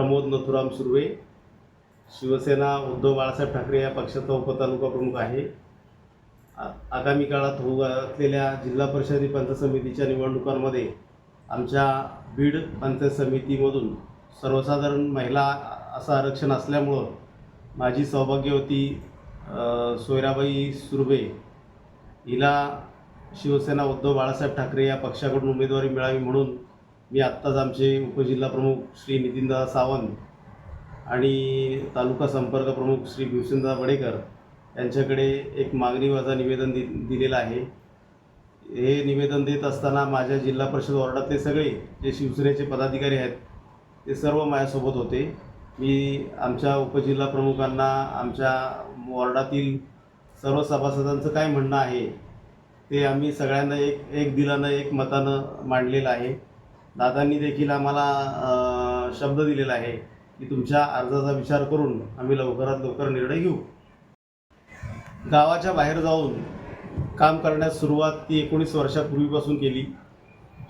प्रमोद नथुराम सुर्वे शिवसेना उद्धव बाळासाहेब ठाकरे या पक्षाचा उपतालुका प्रमुख आहे. आ- आगामी काळात होऊ घातलेल्या जिल्हा परिषद पंचायत समितीच्या निवडणुकांमध्ये आमच्या बीड पंचायत समितीमधून सर्वसाधारण महिला असं आरक्षण असल्यामुळं माझी सौभाग्यवती सोयराबाई सुर्वे हिला शिवसेना उद्धव बाळासाहेब ठाकरे या पक्षाकडून उमेदवारी मिळावी म्हणून मी आत्ताच आमचे उपजिल्हा प्रमुख श्री नितीनदा सावंत आणि तालुका संपर्क प्रमुख श्री भीवसेनदादा वडेकर यांच्याकडे एक मागणी माझा निवेदन दि दिलेलं आहे. हे निवेदन देत असताना माझ्या जिल्हा परिषद वॉर्डातले सगळे जे शिवसेनेचे पदाधिकारी आहेत ते सर्व माझ्यासोबत होते. मी आमच्या उपजिल्हा प्रमुखांना आमच्या वॉर्डातील सर्व सभासदांचं काय म्हणणं आहे ते आम्ही सगळ्यांना एक एक दिलानं एक मतानं मांडलेलं आहे. दादांनी देखील आम्हाला शब्द दिलेला आहे की तुमच्या अर्जाचा विचार करून आम्ही लवकरात लवकर निर्णय घेऊ. गावाच्या बाहेर जाऊन काम करण्यास सुरुवात ती एकोणीस वर्षापूर्वीपासून केली.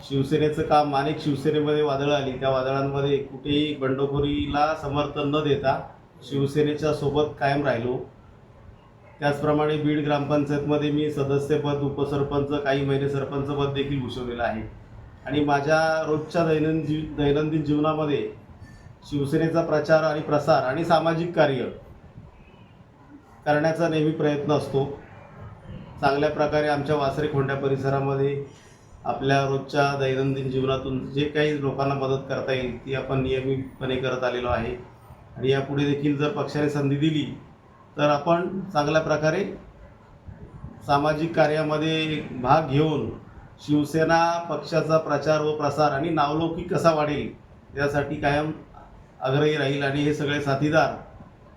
शिवसेनेचं काम अनेक शिवसेनेमध्ये वादळं आली. त्या वादळांमध्ये कुठेही बंडखोरीला समर्थन न देता शिवसेनेच्या सोबत कायम राहिलो. त्याचप्रमाणे बीड ग्रामपंचायतमध्ये मी सदस्यपद उपसरपंच काही महिने सरपंचपद देखील भूषवलेलं आहे. आणि माझ्या रोजच्या दैनंदिन दैनंदिन जीवनामध्ये शिवसेनेचा प्रचार आणि प्रसार आणि सामाजिक कार्य करण्याचा नेहमी प्रयत्न असतो. चांगल्या प्रकारे आमच्या वासरे खोंड्या परिसरामध्ये आपल्या रोजच्या दैनंदिन जीवनातून जे काही लोकांना मदत करता येईल ती आपण नियमितपणे करत आलेलो आहे. आणि यापुढे देखील जर पक्षाने संधी दिली तर आपण चांगल्या प्रकारे सामाजिक कार्यामध्ये भाग घेऊन शिवसेना पक्षाचा प्रचार व प्रसार आणि नावलौकिक कसा वाढेल यासाठी कायम आग्रही राहील आणि हे सगळे साथीदार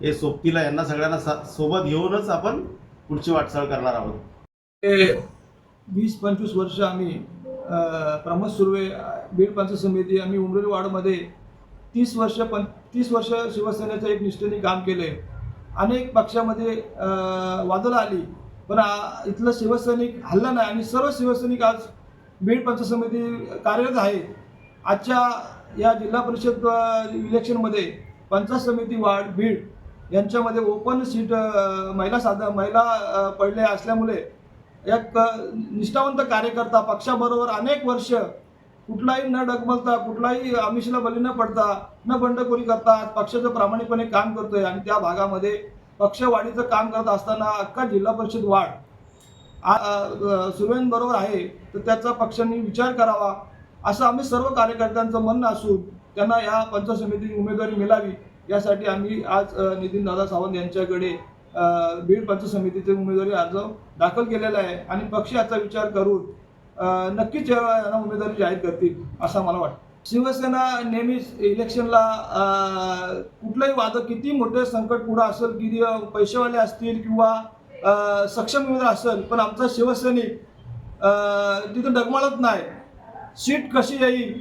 हे सोबतीला यांना सगळ्यांना सा सोबत घेऊनच आपण पुढची वाटचाल करणार आहोत. वीस पंचवीस वर्ष आम्ही प्रमोद सुर्वे बीड पंचायत समिती आम्ही उमरेली वार्डमध्ये तीस वर्ष पण तीस वर्ष शिवसेनेचं एक निष्ठेने काम केले अनेक पक्षामध्ये वादळं आली. पण इथलं शिवसैनिक हल्ला नाही आणि सर्व शिवसैनिक आज बीड पंचायत समिती कार्यरत आहे. आजच्या या जिल्हा परिषद इलेक्शनमध्ये पंचायत समिती वार्ड बीड यांच्यामध्ये ओपन सीट महिला साधा महिला पडल्या असल्यामुळे एक निष्ठावंत कार्यकर्ता पक्षाबरोबर अनेक वर्ष कुठलाही न डगमलता कुठलाही आमिषला बली न पडता न बंडखोरी करता आज पक्षाचं प्रामाणिकपणे काम करतोय आणि त्या भागामध्ये पक्षवाढीचं काम करत असताना अख्खा जिल्हा परिषद वाढ. आ- अ, आहे तर त्याचा पक्षांनी विचार करावा असं आम्ही सर्व कार्यकर्त्यांचं म्हणणं असून त्यांना या पंचायत समितीची उमेदवारी मिळावी यासाठी आम्ही आज नितीन दादा सावंत यांच्याकडे बीड पंचायत समितीचे उमेदवारी अर्ज दाखल केलेला आहे आणि पक्ष याचा विचार करून नक्कीच यांना उमेदवारी जाहीर करतील असं मला वाटतं. शिवसेना नेहमीच इलेक्शनला कुठलंही वाद किती मोठे संकट पुढं असेल की पैसेवाले असतील किंवा सक्षम उमेदवार असेल पण आमचा शिवसैनिक तिथं डगमळत नाही. सीट कशी येईल?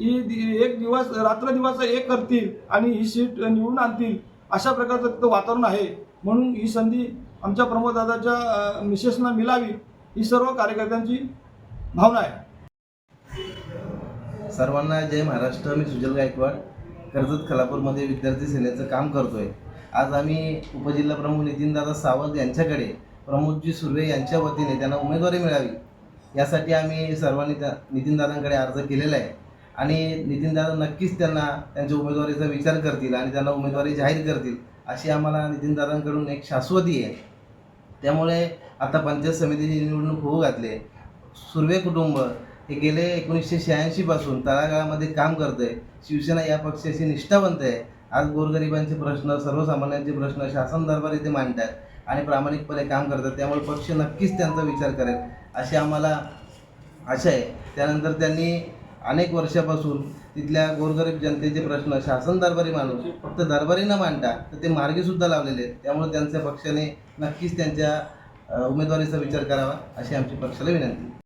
ही एक दिवस रात्र दिवस एक करतील आणि ही सीट निवडून आणतील अशा प्रकारचं तिथं वातावरण आहे. म्हणून ही संधी आमच्या प्रमोददादाच्या अ, मिसेसना मिळावी ही सर्व कार्यकर्त्यांची भावना आहे. सर्वांना जय महाराष्ट्र. मी सुजल गायकवाड कर्जत खलापूरमध्ये विद्यार्थी सेनेचं काम करतोय. आज आम्ही उपजिल्हा प्रमुख नितीनदादा सावंत यांच्याकडे प्रमोदजी सुर्वे यांच्या वतीने त्यांना उमेदवारी मिळावी यासाठी आम्ही सर्वांनी त्या नितीनदादांकडे अर्ज केलेला आहे. आणि नितीनदादा नक्कीच त्यांना त्यांच्या उमेदवारीचा विचार करतील आणि त्यांना उमेदवारी जाहीर करतील अशी आम्हाला नितीनदादांकडून एक शाश्वती आहे. त्यामुळे आता पंचायत समितीची निवडणूक होऊ घातली आहे. सुर्वे कुटुंब हे गेले एकोणीसशे शहाऐंशीपासून तळागाळामध्ये काम करतं आहे शिवसेना या पक्षाशी निष्ठावंत आहे. आज गोरगरिबांचे प्रश्न सर्वसामान्यांचे प्रश्न शासन दरबार इथे मांडतात आणि प्रामाणिकपणे काम करतात. त्यामुळे पक्ष नक्कीच त्यांचा विचार करेल अशी आम्हाला आशा आहे. त्यानंतर त्यांनी अनेक वर्षापासून तिथल्या गोरगरीब जनतेचे प्रश्न शासन दरबारी मानून फक्त दरबारी न मांडता तर ते मार्गीसुद्धा लावलेले आहेत. त्यामुळे त्यांच्या पक्षाने नक्कीच त्यांच्या उमेदवारीचा विचार करावा अशी आमची पक्षाला विनंती.